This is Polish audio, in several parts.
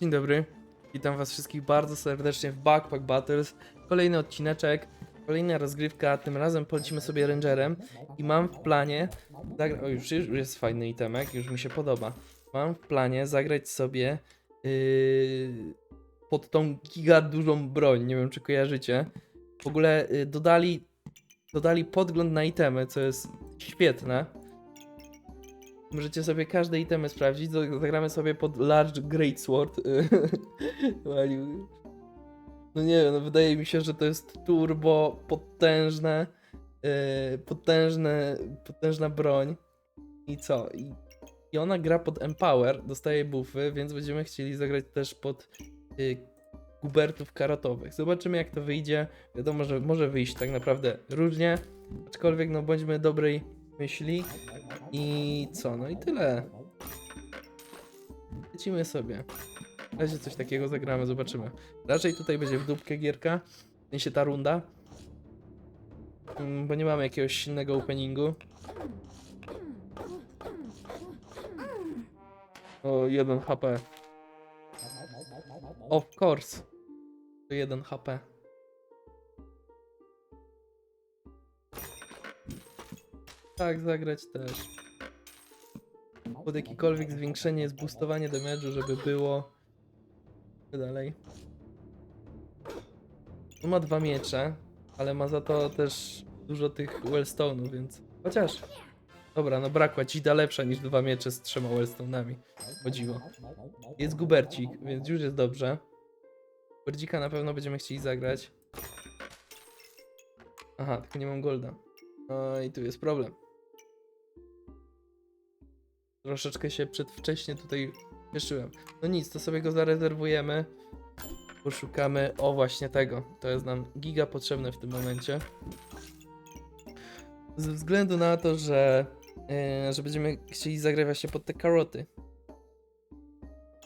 Dzień dobry. Witam was wszystkich bardzo serdecznie w Backpack Battles. Kolejny odcineczek, kolejna rozgrywka. Tym razem polecimy sobie Rangerem i mam w planie. Zagra- o, już, już jest fajny itemek, już mi się podoba. Mam w planie zagrać sobie yy, pod tą giga dużą broń. Nie wiem, czy kojarzycie. W ogóle yy, dodali, dodali podgląd na itemy, co jest świetne. Możecie sobie każde itemy sprawdzić. Zagramy sobie pod Large Greatsword. No nie wiem, no wydaje mi się, że to jest turbo potężne, yy, potężne, potężna broń. I co? I, I ona gra pod Empower, dostaje buffy, więc będziemy chcieli zagrać też pod yy, gubertów karotowych. Zobaczymy jak to wyjdzie. Wiadomo, że może wyjść tak naprawdę różnie, aczkolwiek no bądźmy dobrej myśli. I co? No i tyle. Lecimy sobie. W razie coś takiego zagramy, zobaczymy. Raczej tutaj będzie w dupkę gierka. W sensie ta runda. Mm, Bo nie mamy jakiegoś silnego openingu. O, 1 HP. Of course. 1 HP. Tak, zagrać też. Pod jakikolwiek zwiększenie, zboostowanie damage'u, żeby było. I Dalej. On ma dwa miecze, ale ma za to też dużo tych wellstone'ów, więc... Chociaż... Dobra, no brakła Cida lepsza niż dwa miecze z trzema wellstone'ami. O dziwo. Jest gubercik, więc już jest dobrze. Gubercika na pewno będziemy chcieli zagrać. Aha, tylko nie mam golda. No i tu jest problem. Troszeczkę się przedwcześnie tutaj cieszyłem. No nic, to sobie go zarezerwujemy. Poszukamy, o właśnie tego. To jest nam giga potrzebne w tym momencie. Ze względu na to, że, e, że będziemy chcieli zagrać właśnie pod te karoty.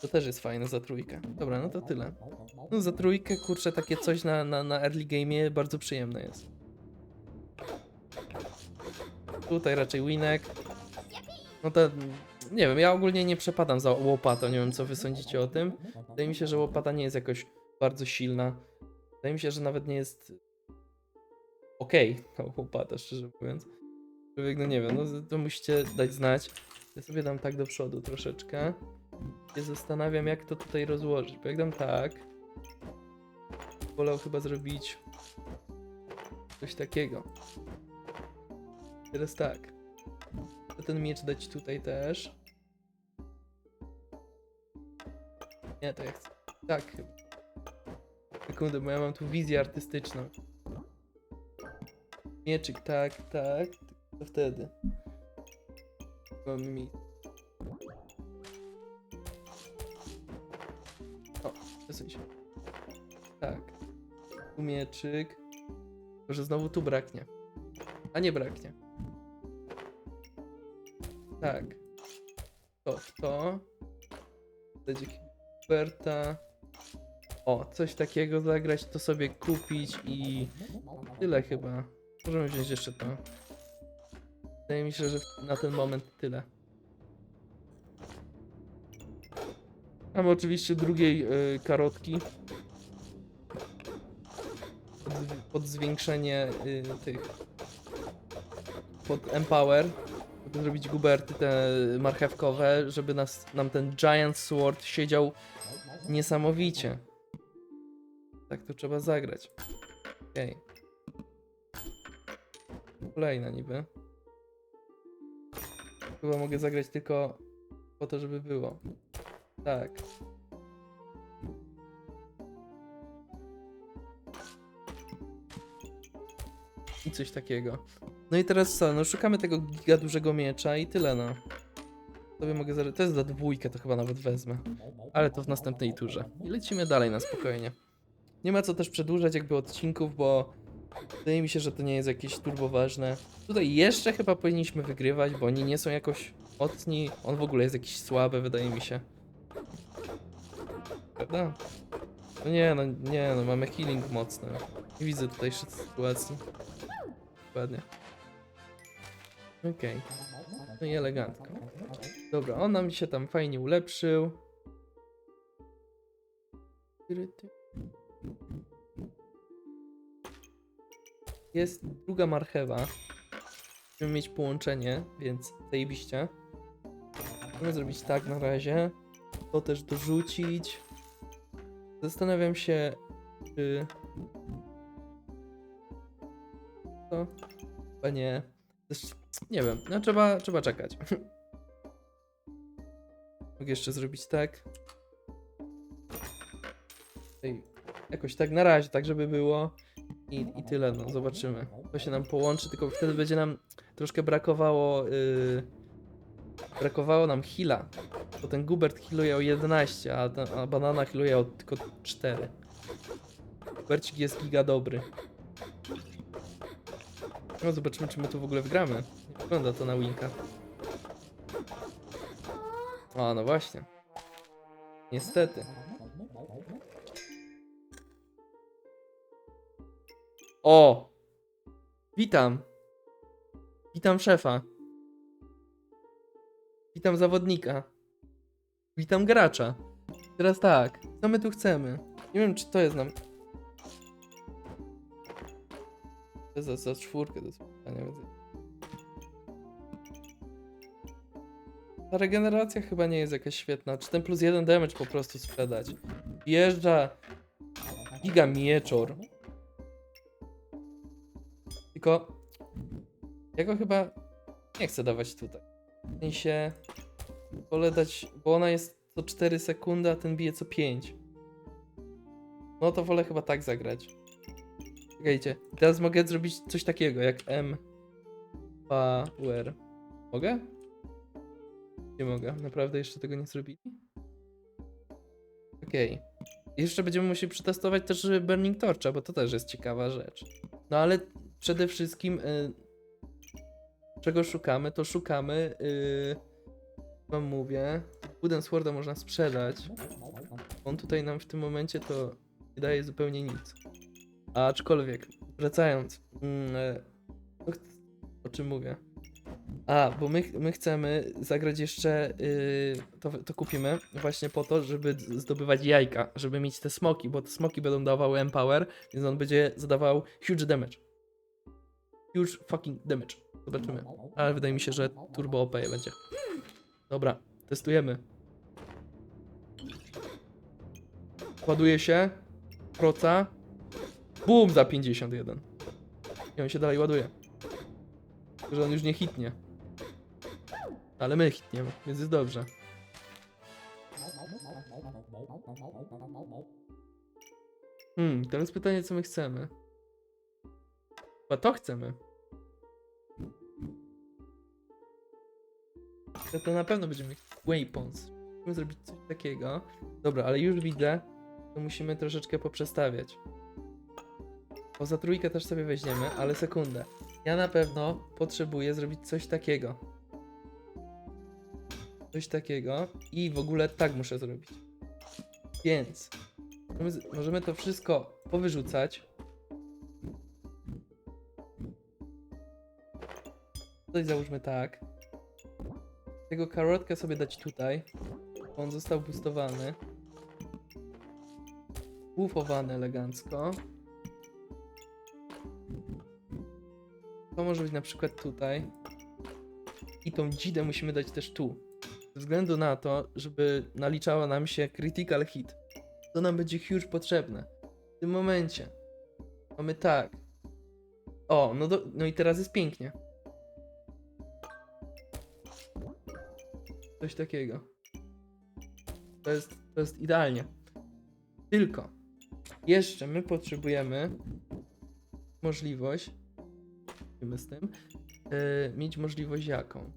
To też jest fajne za trójkę. Dobra, no to tyle. No za trójkę, kurczę, takie coś na, na, na early game'ie bardzo przyjemne jest. Tutaj raczej winek. No to nie wiem, ja ogólnie nie przepadam za łopatą, nie wiem co wy sądzicie o tym. Wydaje mi się, że łopata nie jest jakoś bardzo silna. Wydaje mi się, że nawet nie jest okej ta łopata, szczerze mówiąc. Człowiek, no nie wiem, no to musicie dać znać. Ja sobie dam tak do przodu troszeczkę. Się zastanawiam jak to tutaj rozłożyć, bo jak dam tak, wolał chyba zrobić coś takiego. Teraz tak. Ten miecz dać tutaj też. Nie, to ja chcę. Tak. Sekundę, bo ja mam tu wizję artystyczną. Mieczyk, tak, tak. To wtedy. Mamy mi. O, przesuń się. Tak. Tu mieczyk. Może znowu tu braknie. A nie braknie. Tak. To, to. Będzie Berta. O, coś takiego zagrać, to sobie kupić i tyle chyba. Możemy wziąć jeszcze to. Wydaje mi się, że na ten moment tyle. Mamy oczywiście drugiej y, karotki. Pod, zwiększenie y, tych. Pod Empower. Zrobić guberty te marchewkowe, żeby nas, nam ten Giant Sword siedział niesamowicie. Tak to trzeba zagrać. Okej. Kolejna niby. Chyba mogę zagrać tylko po to, żeby było. Tak. I coś takiego. No i teraz co? No szukamy tego giga dużego miecza i tyle no. Sobie mogę zagrać. To jest za dwójkę, to chyba nawet wezmę. Ale to w następnej turze. I lecimy dalej na spokojnie. Nie ma co też przedłużać jakby odcinków, bo wydaje mi się, że to nie jest jakieś turbo ważne. Tutaj jeszcze chyba powinniśmy wygrywać, bo oni nie są jakoś mocni. On w ogóle jest jakiś słaby, wydaje mi się. Prawda? No nie, no nie, no mamy healing mocny. Nie widzę tutaj sytuacji. Dokładnie. Okej. No i elegancko. Dobra, on nam się tam fajnie ulepszył. Jest druga marchewa. Musimy mieć połączenie, więc zajebiście. Możemy zrobić tak na razie. To też dorzucić. Zastanawiam się, czy... To? Chyba nie. Nie wiem, no trzeba, trzeba czekać. Mogę jeszcze zrobić tak. Ej, jakoś tak na razie, tak żeby było. I, I tyle, no zobaczymy. To się nam połączy, tylko wtedy będzie nam troszkę brakowało. Yy, brakowało nam heala. Bo ten Gubert healuje o 11, a, a banana healuje o tylko 4. Gubercik jest giga dobry. No zobaczymy, czy my tu w ogóle wgramy. Wygląda to na winka. A, no właśnie. Niestety. O! Witam. Witam szefa. Witam zawodnika. Witam gracza. Teraz tak, co my tu chcemy? Nie wiem, czy to jest nam... za, za czwórkę do spotkania. widzę. Ta regeneracja chyba nie jest jakaś świetna. Czy ten plus jeden damage po prostu sprzedać? Wjeżdża Giga Mieczor. Tylko ja go chyba nie chcę dawać tutaj. W sensie wolę dać, bo ona jest co 4 sekundy, a ten bije co 5. No to wolę chyba tak zagrać. Czekajcie, teraz mogę zrobić coś takiego jak M Power. Mogę? Nie mogę, naprawdę jeszcze tego nie zrobili? Okej. Jeszcze będziemy musieli przetestować też Burning Torcha, bo to też jest ciekawa rzecz. No ale przede wszystkim y, czego szukamy, to szukamy y, wam mówię Wooden Sworda można sprzedać on tutaj nam w tym momencie to nie daje zupełnie nic aczkolwiek wracając mm, e, ch- o czym mówię a, bo my, my chcemy zagrać jeszcze, y, to, to kupimy właśnie po to, żeby zdobywać jajka, żeby mieć te smoki, bo te smoki będą dawały empower, więc on będzie zadawał huge damage. Huge fucking damage. Zobaczymy. Ale wydaje mi się, że turbo OP będzie. Dobra, testujemy. Ładuje się. Proca. Boom za 51. I on się dalej ładuje. Tylko, Że on już nie hitnie. Ale my hitniemy, więc jest dobrze. Hmm, teraz pytanie, co my chcemy. Chyba to chcemy. To, to na pewno będziemy weapons. Musimy zrobić coś takiego. Dobra, ale już widzę, to musimy troszeczkę poprzestawiać. Poza trójkę też sobie weźmiemy, ale sekundę. Ja na pewno potrzebuję zrobić coś takiego. Coś takiego i w ogóle tak muszę zrobić. Więc możemy, to wszystko powyrzucać. Tutaj załóżmy tak. Tego karotkę sobie dać tutaj. On został boostowany. Buffowany elegancko. To może być na przykład tutaj. I tą dzidę musimy dać też tu. Ze względu na to, żeby naliczała nam się critical hit. To nam będzie huge potrzebne. W tym momencie mamy tak. O, no, do, no i teraz jest pięknie. Coś takiego. To jest, to jest idealnie. Tylko jeszcze my potrzebujemy możliwość, wiemy z tym, yy, mieć możliwość jaką?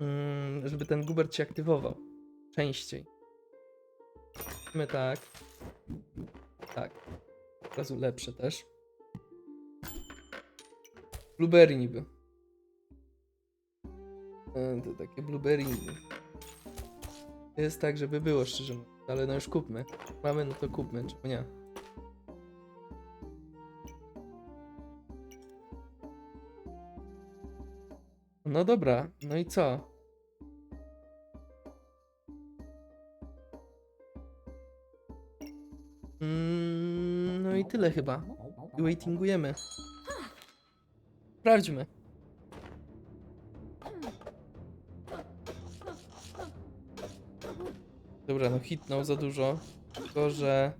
Mm, żeby ten Gubert się aktywował częściej. My tak. Tak. Od razu lepsze też. Blueberry niby. E, To takie blueberry niby. Jest tak, żeby było szczerze mówiąc, ale no już kupmy. Mamy, no to kupmy, czemu nie? No dobra, no i co? Mm, no i tyle chyba. I waitingujemy. Sprawdźmy. Dobra, no hitnął no za dużo. Tylko, że...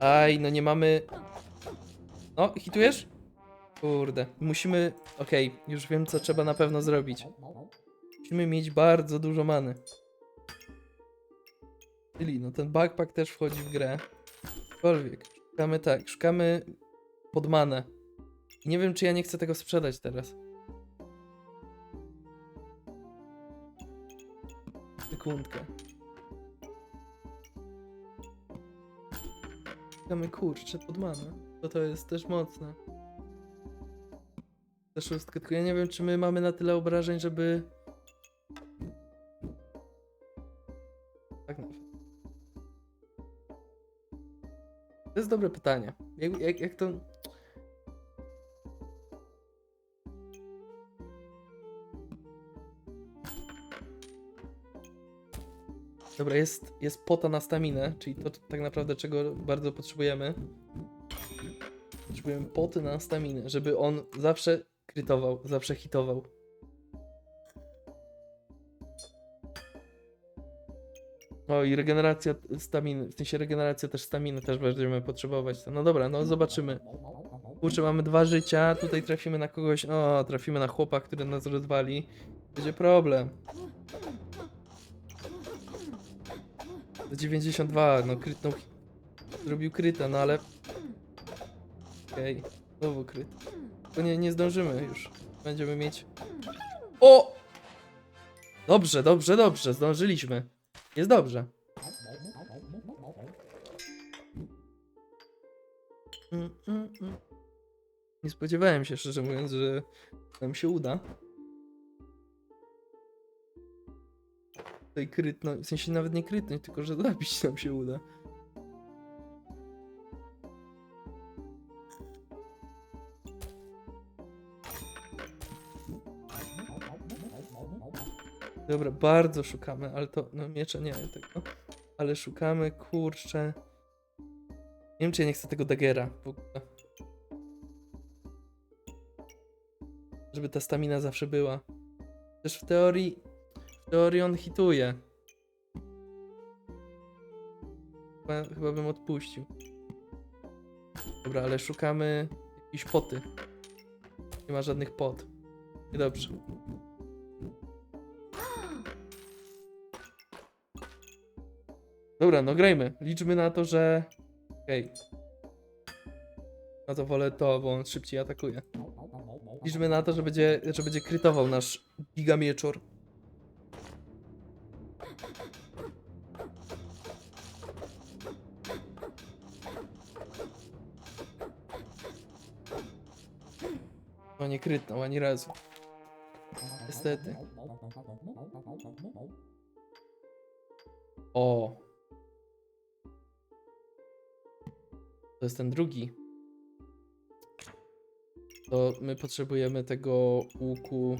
Aj, no nie mamy... No, hitujesz? Kurde, musimy... Okej, już wiem co trzeba na pewno zrobić. Musimy mieć bardzo dużo many. Czyli, no ten backpack też wchodzi w grę. Aczkolwiek, szukamy tak, szukamy pod manę. I nie wiem, czy ja nie chcę tego sprzedać teraz. Sekundkę. Szukamy kurczę pod manę. To to jest też mocne. Szóstkę, tylko ja nie wiem, czy my mamy na tyle obrażeń, żeby... Tak na To jest dobre pytanie. Jak, jak, jak to... Dobra, jest, jest pota na staminę, czyli to tak naprawdę czego bardzo potrzebujemy. Potrzebujemy poty na staminę, żeby on zawsze krytował, zawsze hitował. O i regeneracja staminy, w sensie regeneracja też staminy też będziemy potrzebować. No dobra, no zobaczymy. Kurczę, mamy dwa życia, tutaj trafimy na kogoś, o, trafimy na chłopa, który nas rozwali. Będzie problem. Do 92, no krytnął, zrobił kryta, no ale... Okej, znowu kryt. To nie, nie zdążymy już. Będziemy mieć... O! Dobrze, dobrze, dobrze, zdążyliśmy. Jest dobrze. Mm, mm, mm. Nie spodziewałem się, szczerze mówiąc, że nam się uda. Tutaj krytnąć, w sensie nawet nie krytnąć, tylko że zabić nam się uda. Dobra, bardzo szukamy, ale to, no miecza nie tego, ale szukamy, kurczę. Nie wiem, czy ja nie chcę tego dagera w ogóle. Żeby ta stamina zawsze była. Też w teorii, w teorii on hituje. Chyba, chyba bym odpuścił. Dobra, ale szukamy jakiejś poty. Nie ma żadnych pot. Niedobrze. Dobra, no grajmy. Liczmy na to, że... Okej. No to wolę to, bo on szybciej atakuje. Liczmy na to, że będzie, że będzie krytował nasz gigamieczor. No nie krytnął ani razu. Niestety. O. To jest ten drugi. To my potrzebujemy tego łuku.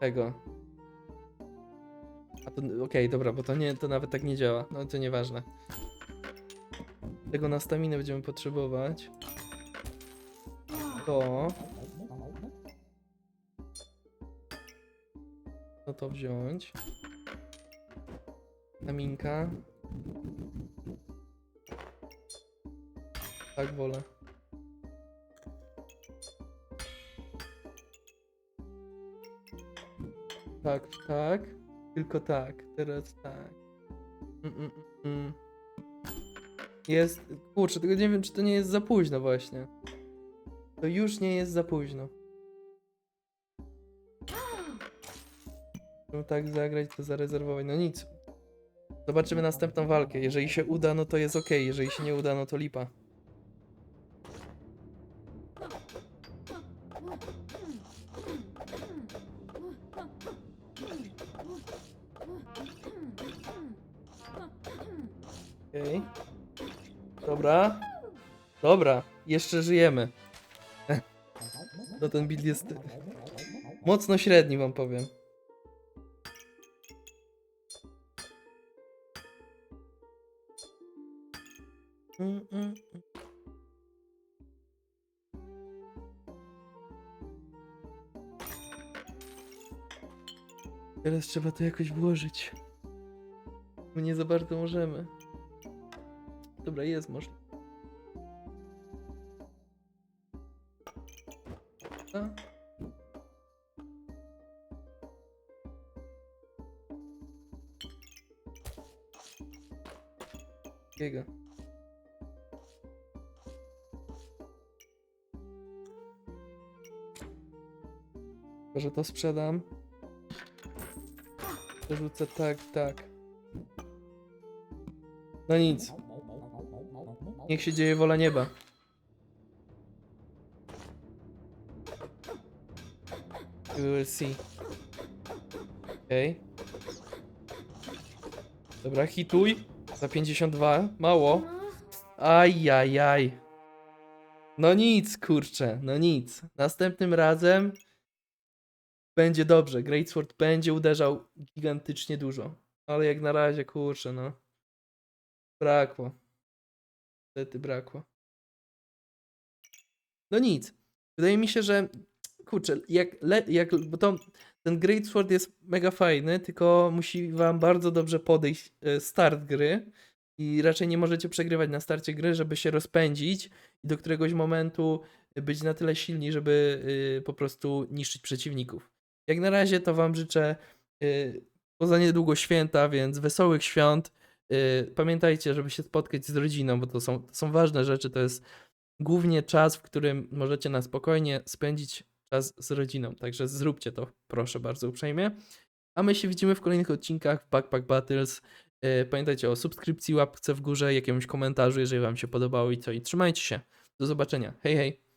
Tego. A to. Okej, dobra, bo to nie, to nawet tak nie działa. No to nieważne. Tego na staminę będziemy potrzebować. To. No to wziąć. Staminka. Tak wolę. Tak, tak. Tylko tak. Teraz tak. Mm, mm, mm, mm. Jest. Kurczę, tylko nie wiem, czy to nie jest za późno właśnie. To już nie jest za późno. Żeby tak zagrać, to zarezerwować. No nic. Zobaczymy następną walkę. Jeżeli się uda, no to jest ok. Jeżeli się nie uda, no to lipa. Dobra. Jeszcze żyjemy. No ten build jest mocno średni, wam powiem. Teraz trzeba to jakoś włożyć. Bo nie za bardzo możemy. Dobra, jest możliwe. Jego. Może to sprzedam. Przerzucę tak, tak. No nic. Niech się dzieje wola nieba. We will see. Okej. Dobra, hituj. Za 52. Mało. Ajajaj. No nic, kurczę, no nic. Następnym razem będzie dobrze. Greatsword będzie uderzał gigantycznie dużo. Ale jak na razie, kurczę, no. Brakło. Niestety brakło. No nic. Wydaje mi się, że kurczę, jak, le, jak bo to ten Greatsword jest mega fajny, tylko musi wam bardzo dobrze podejść e, start gry i raczej nie możecie przegrywać na starcie gry, żeby się rozpędzić i do któregoś momentu być na tyle silni, żeby y, po prostu niszczyć przeciwników. Jak na razie to wam życzę y, poza niedługo święta, więc wesołych świąt. Y, Pamiętajcie, żeby się spotkać z rodziną, bo to są, to są ważne rzeczy. To jest głównie czas, w którym możecie na spokojnie spędzić czas z rodziną. Także zróbcie to, proszę bardzo uprzejmie. A my się widzimy w kolejnych odcinkach Backpack Battles. Y, Pamiętajcie o subskrypcji, łapce w górze, jakimś komentarzu, jeżeli Wam się podobało i co. I trzymajcie się. Do zobaczenia. Hej, hej.